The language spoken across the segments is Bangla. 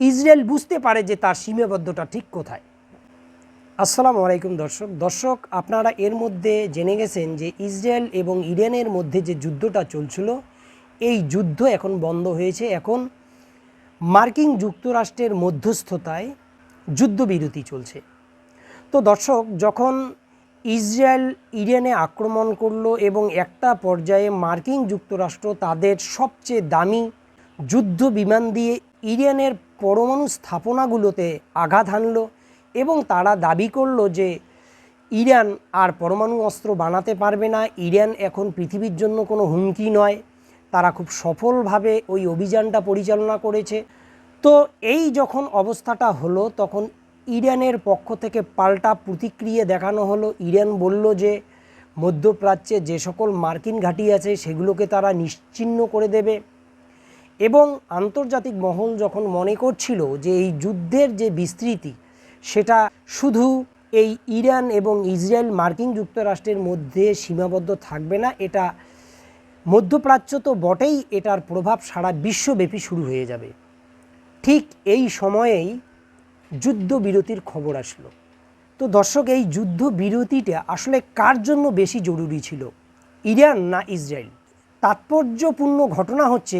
ইসরায়েল বুঝতে পারে যে তার সীমাবদ্ধতা ঠিক কোথায়। আসসালামু আলাইকুম দর্শক। দর্শক, আপনারা এর মধ্যে জেনে গেছেন যে ইসরায়েল এবং ইরানের মধ্যে যে যুদ্ধটা চলছিল, এই যুদ্ধ এখন বন্ধ হয়েছে। এখন মার্কিন যুক্তরাষ্ট্রের মধ্যস্থতায় যুদ্ধবিরতি চলছে। তো দর্শক, যখন ইসরায়েল ইরানে আক্রমণ করল এবং একটা পর্যায়ে মার্কিন যুক্তরাষ্ট্র তাদের সবচেয়ে দামি যুদ্ধ বিমান দিয়ে ইরানের পরমাণু স্থাপনাগুলোতে আঘাত হানলো এবং তারা দাবি করল যে ইরান আর পরমাণু অস্ত্র বানাতে পারবে না। ইরান এখন পৃথিবীর জন্য কোনো হুমকি নয়। তারা খুব সফলভাবে ওই অভিযানটা পরিচালনা করেছে। তো এই যখন অবস্থাটা হলো, তখন ইরানের পক্ষ থেকে পাল্টা প্রতিক্রিয়া দেখানো হলো। ইরান বলল যে মধ্যপ্রাচ্যে যে সকল মার্কিন ঘাঁটি আছে, সেগুলোকে তারা নিশ্চিহ্ন করে দেবে। এবং আন্তর্জাতিক মহল যখন মনে করছিল যে এই যুদ্ধের যে বিস্তৃতি, সেটা শুধু এই ইরান এবং ইসরায়েল মার্কিন যুক্তরাষ্ট্রের মধ্যে সীমাবদ্ধ থাকবে না, এটা মধ্যপ্রাচ্য তো বটেই, এটার প্রভাব সারা বিশ্বব্যাপী শুরু হয়ে যাবে। ঠিক এই সময়েই যুদ্ধবিরতির খবর আসলো। তো দর্শক, এই যুদ্ধ বিরতিটা আসলে কার জন্য বেশি জরুরি ছিল? ইরান না ইসরায়েল? তাৎপর্যপূর্ণ ঘটনা হচ্ছে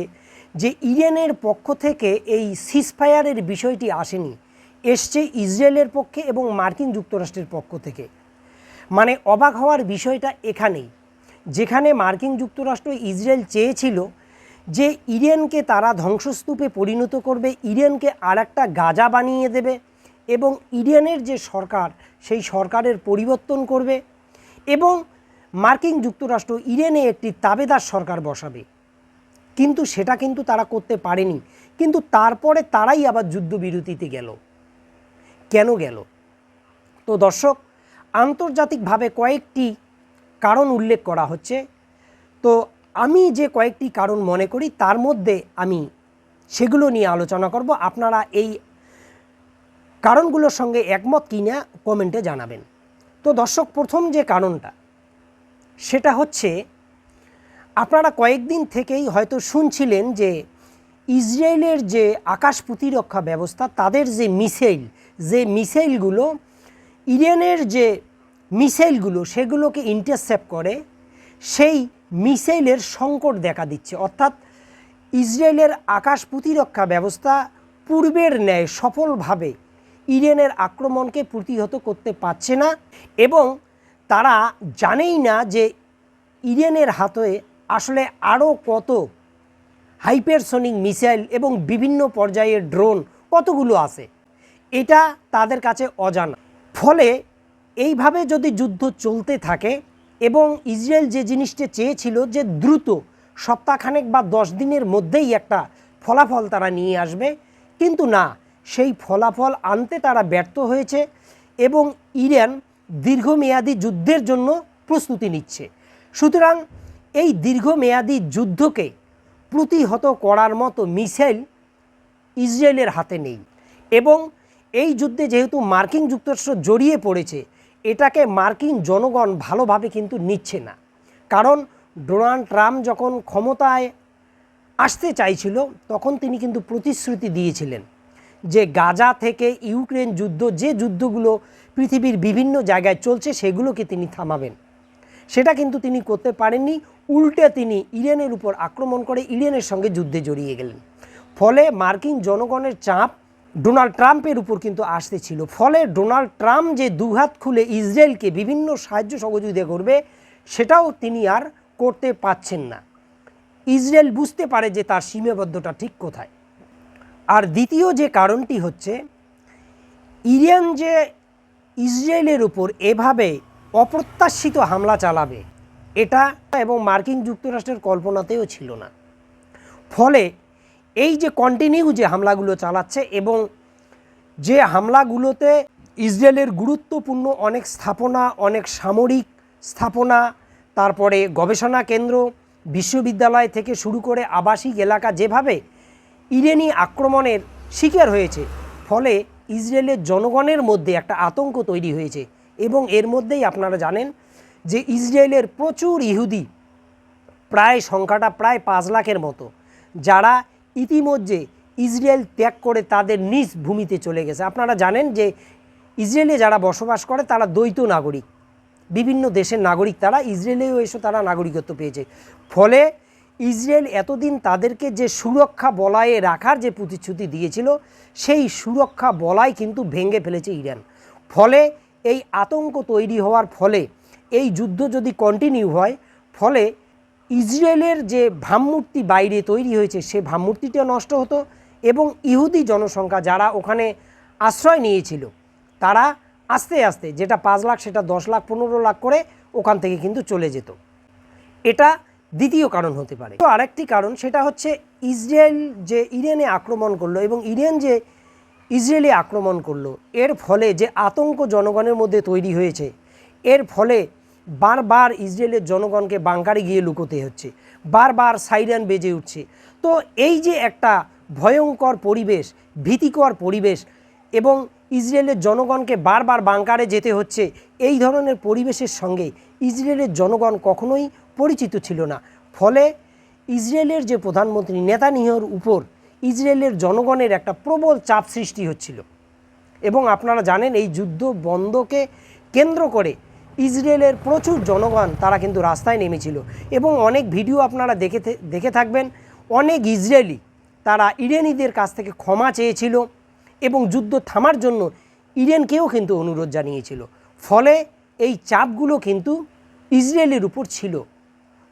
যে ইরানের পক্ষ থেকে এই সিসফায়ারের বিষয়টি আসেনি, এসছে ইসরায়েলের পক্ষে এবং মার্কিন যুক্তরাষ্ট্রের পক্ষ থেকে। মানে অবাক হওয়ার বিষয়টা এখানেই, যেখানে মার্কিন যুক্তরাষ্ট্র ইসরায়েল চেয়েছিল যে ইরানকে তারা ধ্বংসস্তূপে পরিণত করবে, ইরানকে আর একটা গাজা বানিয়ে দেবে এবং ইরানের যে সরকার, সেই সরকারের পরিবর্তন করবে এবং মার্কিন যুক্তরাষ্ট্র ইরানে একটি তাবেদার সরকার বসাবে। কিন্তু সেটা কিন্তু তারা করতে পারেনি। কিন্তু তারপরে তারাই আবার যুদ্ধবিরতিতে গেল। কেন গেল? তো দর্শক, আন্তর্জাতিকভাবে কয়েকটি কারণ উল্লেখ করা হচ্ছে। তো আমি যে কয়েকটি কারণ মনে করি, তার মধ্যে আমি সেগুলো নিয়ে আলোচনা করব। আপনারা এই কারণগুলোর সঙ্গে একমত কিনা কমেন্টে জানাবেন। তো দর্শক, প্রথম যে কারণটা, সেটা হচ্ছে আপনারা কয়েকদিন থেকেই হয়তো শুনছিলেন যে ইসরায়েলের যে আকাশ প্রতিরক্ষা ব্যবস্থা, তাদের যে মিসাইল, যে মিসাইলগুলো, ইরানের যে মিসাইলগুলো, সেগুলোকে ইন্টারসেপ্ট করে, সেই মিসাইলের সংকট দেখা দিচ্ছে। অর্থাৎ ইসরায়েলের আকাশ প্রতিরক্ষা ব্যবস্থা পূর্বের ন্যায় সফলভাবে ইরানের আক্রমণকে প্রতিহত করতে পারছে না এবং তারা জানেই না যে ইরানের হাতে আসলে আরও কত হাইপারসনিক মিসাইল এবং বিভিন্ন পর্যায়ের ড্রোন কতগুলো আছে? এটা তাদের কাছে অজানা। ফলে এইভাবে যদি যুদ্ধ চলতে থাকে এবং ইসরায়েল যে জিনিসটা চেয়েছিল যে দ্রুত সপ্তাহখানেক বা দশ দিনের মধ্যেই একটা ফলাফল তারা নিয়ে আসবে, কিন্তু না, সেই ফলাফল আনতে তারা ব্যর্থ হয়েছে এবং ইরান দীর্ঘমেয়াদী যুদ্ধের জন্য প্রস্তুতি নিচ্ছে। সুতরাং এই দীর্ঘমেয়াদী যুদ্ধকে প্রতিহত করার মতো মিসাইল ইসরায়েলের হাতে নেই এবং এই যুদ্ধে যেহেতু মার্কিন যুক্তরাষ্ট্র জড়িয়ে পড়েছে, এটাকে মার্কিন জনগণ ভালোভাবে কিন্তু নিচ্ছে না। কারণ ডোনাল্ড ট্রাম্প যখন ক্ষমতায় আসতে চাইছিল, তখন তিনি কিন্তু প্রতিশ্রুতি দিয়েছিলেন যে গাজা থেকে ইউক্রেন যুদ্ধ, যে যুদ্ধগুলো পৃথিবীর বিভিন্ন জায়গায় চলছে, সেগুলোকে তিনি থামাবেন। সেটা কিন্তু তিনি করতে পারেননি। উল্টে তিনি ইরানের উপর আক্রমণ করে ইরানের সঙ্গে যুদ্ধে জড়িয়ে গেলেন। ফলে মার্কিন জনগণের চাপ ডোনাল্ড ট্রাম্পের উপর কিন্তু আসতেছিল ফলে ডোনাল্ড ট্রাম্প যে দুহাত খুলে ইসরায়েলকে বিভিন্ন সাহায্য সহযোগিতা করবে, সেটাও তিনি আর করতে পাচ্ছেন না। ইসরায়েল বুঝতে পারে যে তার সীমাবদ্ধতা ঠিক কোথায়। আর দ্বিতীয় যে কারণটি হচ্ছে, ইরান যে ইসরায়েলের উপর এভাবে অপ্রত্যাশিত হামলা চালাবে। এটা এবং মার্কিন যুক্তরাষ্ট্রের কল্পনাতেও ছিল না। ফলে এই যে কন্টিনিউ যে হামলাগুলো চালাচ্ছে এবং যে হামলাগুলোতে ইসরায়েলের গুরুত্বপূর্ণ অনেক স্থাপনা, অনেক সামরিক স্থাপনা, তারপরে গবেষণা কেন্দ্র, বিশ্ববিদ্যালয় থেকে শুরু করে আবাসিক এলাকা যেভাবে ইরানি আক্রমণের শিকার হয়েছে, ফলে ইসরায়েলের জনগণের মধ্যে একটা আতঙ্ক তৈরি হয়েছে। এবং এর মধ্যেই আপনারা জানেন যে ইসরায়েলের প্রচুর ইহুদি প্রায় সংখ্যাটা প্রায় পাঁচ লাখের মতো, যারা ইতিমধ্যে ইসরায়েল ত্যাগ করে তাদের নিজ ভূমিতে চলে গেছে। আপনারা জানেন যে ইসরায়েলে যারা বসবাস করে তারা দ্বৈত নাগরিক। বিভিন্ন দেশের নাগরিক তারা, ইসরায়েলেও এসে তারা নাগরিকত্ব পেয়েছে। ফলে ইসরায়েল এতদিন তাদেরকে যে সুরক্ষা বলায়ে রাখার যে প্রতিশ্রুতি দিয়েছিল, সেই সুরক্ষা বলাই কিন্তু ভেঙে ফেলেছে ইরান। ফলে এই আতঙ্ক তৈরি হওয়ার ফলে এই যুদ্ধ যদি কন্টিনিউ হয়, ফলে ইসরায়েলের যে ভাবমূর্তি বাইরে তৈরি হয়েছে, সে ভাবমূর্তিটা নষ্ট হতো এবং ইহুদি জনসংখ্যা যারা ওখানে আশ্রয় নিয়েছিল, তারা আস্তে আস্তে যেটা পাঁচ লাখ, সেটা দশ লাখ, পনেরো লাখ করে ওখান থেকে কিন্তু চলে যেত। এটা দ্বিতীয় কারণ হতে পারে। তো আরেকটি কারণ, সেটা হচ্ছে ইসরায়েল যে ইরানে আক্রমণ করল এবং ইরান যে ইসরায়েলে আক্রমণ করল। এর ফলে যে আতঙ্ক জনগণের মধ্যে তৈরি হয়েছে, এর ফলে বারবার ইসরায়েলের জনগণকে বাংকারে গিয়ে লুকোতে হচ্ছে, বারবার সাইরান বেজে উঠছে। তো এই যে একটা ভয়ঙ্কর পরিবেশ, ভীতিকর পরিবেশ এবং ইসরায়েলের জনগণকে বারবার বাংকারে যেতে হচ্ছে, এই ধরনের পরিবেশের সঙ্গে ইসরায়েলের জনগণ কখনোই পরিচিত ছিল না। ফলে ইসরায়েলের যে প্রধানমন্ত্রী নেতানিয়াহুর উপর ইসরায়েলের জনগণের একটা প্রবল চাপ সৃষ্টি হচ্ছিল। এবং আপনারা জানেন এই যুদ্ধ বন্ধকে কেন্দ্র করে ইসরায়েলের প্রচুর জনগণ তারা কিন্তু রাস্তায় নেমেছিল। এবং অনেক ভিডিও আপনারা দেখে দেখে থাকবেন, অনেক ইসরায়েলি তারা ইরানিদের কাছ থেকে ক্ষমা চেয়েছিল এবং যুদ্ধ থামার জন্য ইরানকেও কিন্তু অনুরোধ জানিয়েছিল। ফলে এই চাপগুলো কিন্তু ইসরায়েলের উপর ছিল।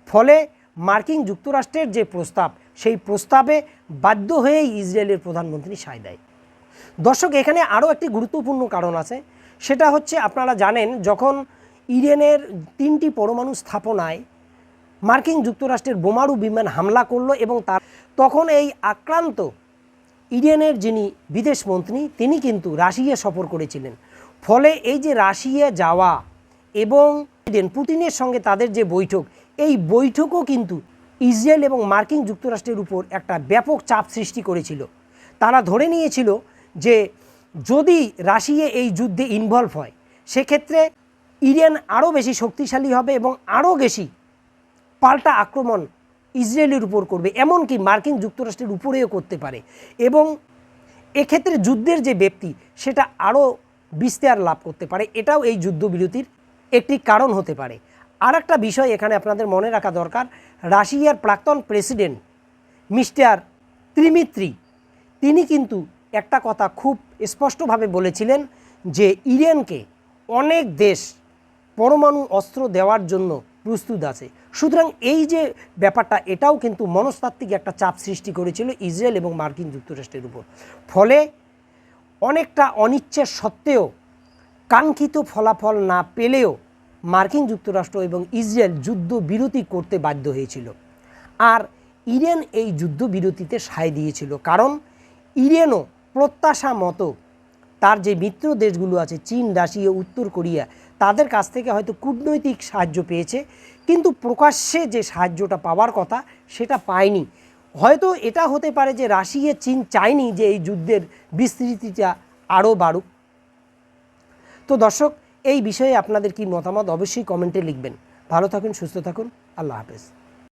ফলে মার্কিন যুক্তরাষ্ট্রের যে প্রস্তাব সেই প্রস্তাবে বাধ্য হয়েই ইসরায়েলের প্রধানমন্ত্রী সায় দেয়। দর্শক, এখানে আরও একটি গুরুত্বপূর্ণ কারণ আছে। সেটা হচ্ছে, আপনারা জানেন, যখন ইরানের তিনটি পরমাণু স্থাপনায় মার্কিন যুক্তরাষ্ট্রের বোমারু বিমান হামলা করল এবং তার তখন এই আক্রান্ত ইরানের যিনি বিদেশমন্ত্রী তিনি কিন্তু রাশিয়া সফর করেছিলেন। ফলে এই যে রাশিয়া যাওয়া এবং পুতিনের সঙ্গে তাদের যে বৈঠক, এই বৈঠকও কিন্তু ইসরায়েল এবং মার্কিন যুক্তরাষ্ট্রের উপর একটা ব্যাপক চাপ সৃষ্টি করেছিল। তারা ধরে নিয়েছিল যে যদি রাশিয়া এই যুদ্ধে ইনভলভ হয়, সেক্ষেত্রে ইরান আরও বেশি শক্তিশালী হবে এবং আরও বেশি পাল্টা আক্রমণ ইসরায়েলের উপর করবে, এমনকি মার্কিন যুক্তরাষ্ট্রের উপরেও করতে পারে। এবং এক্ষেত্রে যুদ্ধের যে ব্যক্তি সেটা আরও বিস্তার লাভ করতে পারে। এটাও এই যুদ্ধবিরতির একটি কারণ হতে পারে। আর একটা বিষয় এখানে আপনাদের মনে রাখা দরকার। রাশিয়ার প্রাক্তন প্রেসিডেন্ট মিস্টার ত্রিমিত্রি, তিনি কিন্তু একটা কথা খুব স্পষ্টভাবে বলেছিলেন যে ইরানকে অনেক দেশ পরমাণু অস্ত্র দেওয়ার জন্য প্রস্তুত আছে। সুতরাং এই যে ব্যাপারটা, এটাও কিন্তু মনস্তাত্ত্বিক একটা চাপ সৃষ্টি করেছিল ইসরায়েল এবং মার্কিন যুক্তরাষ্ট্রের উপর। ফলে অনেকটা অনিচ্ছের সত্ত্বেও কাঙ্ক্ষিত ফলাফল না পেলেও মার্কিন যুক্তরাষ্ট্র এবং ইসরায়েল যুদ্ধ বিরতি করতে বাধ্য হয়েছিল। আর ইরান এই যুদ্ধবিরতিতে সায় দিয়েছিল কারণ ইরানও প্রত্যাশা মতো তার যে মিত্র দেশগুলো আছে, চীন, রাশিয়া, উত্তর কোরিয়া, তাদের কাছ থেকে হয়তো কূটনৈতিক সাহায্য পেয়েছে, কিন্তু প্রকাশ্যে যে সাহায্যটা পাওয়ার কথা সেটা পায়নি। হয়তো এটা হতে পারে যে রাশিয়া, চীন চায়নি যে এই যুদ্ধের বিস্তৃতিটা আরও বাড়ুক। তো দর্শক এই বিষয়ে আপনাদের কি মতামত অবশ্যই কমেন্টে লিখবেন। ভালো থাকুন সুস্থ থাকুন। আল্লাহ হাফেজ।